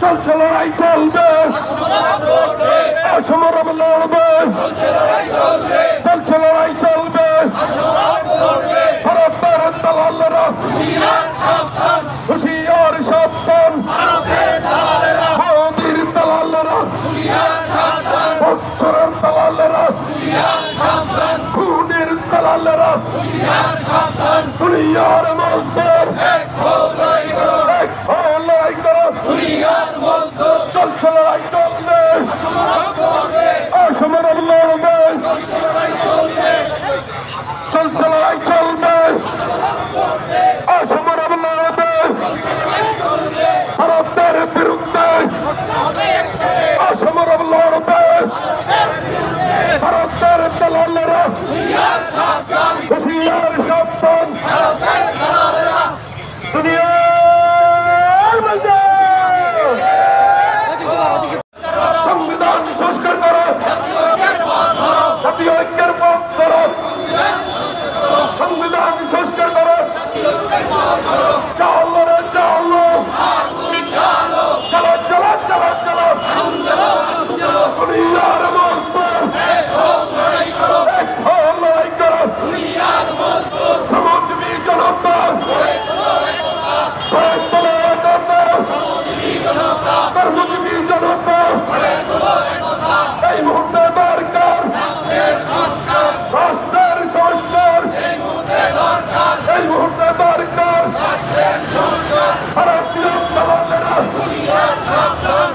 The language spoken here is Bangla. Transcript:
চলছে লড়াই চলবে লড়বে চলছে লড়াই চলবে ভারতের দালালরা হুশিয়ার সাবধান মোদির দালালরা। বৎসরের দালালরা। খুনের দালালরা। দুনিয়ার মজদুর বিরুদ্ধে। অসমরব লড়বে ভারতের দালালেরা সংবিধান সংস্কার করো। জাতীয় ঐক্যের পথ ভারতীয় দালালেরা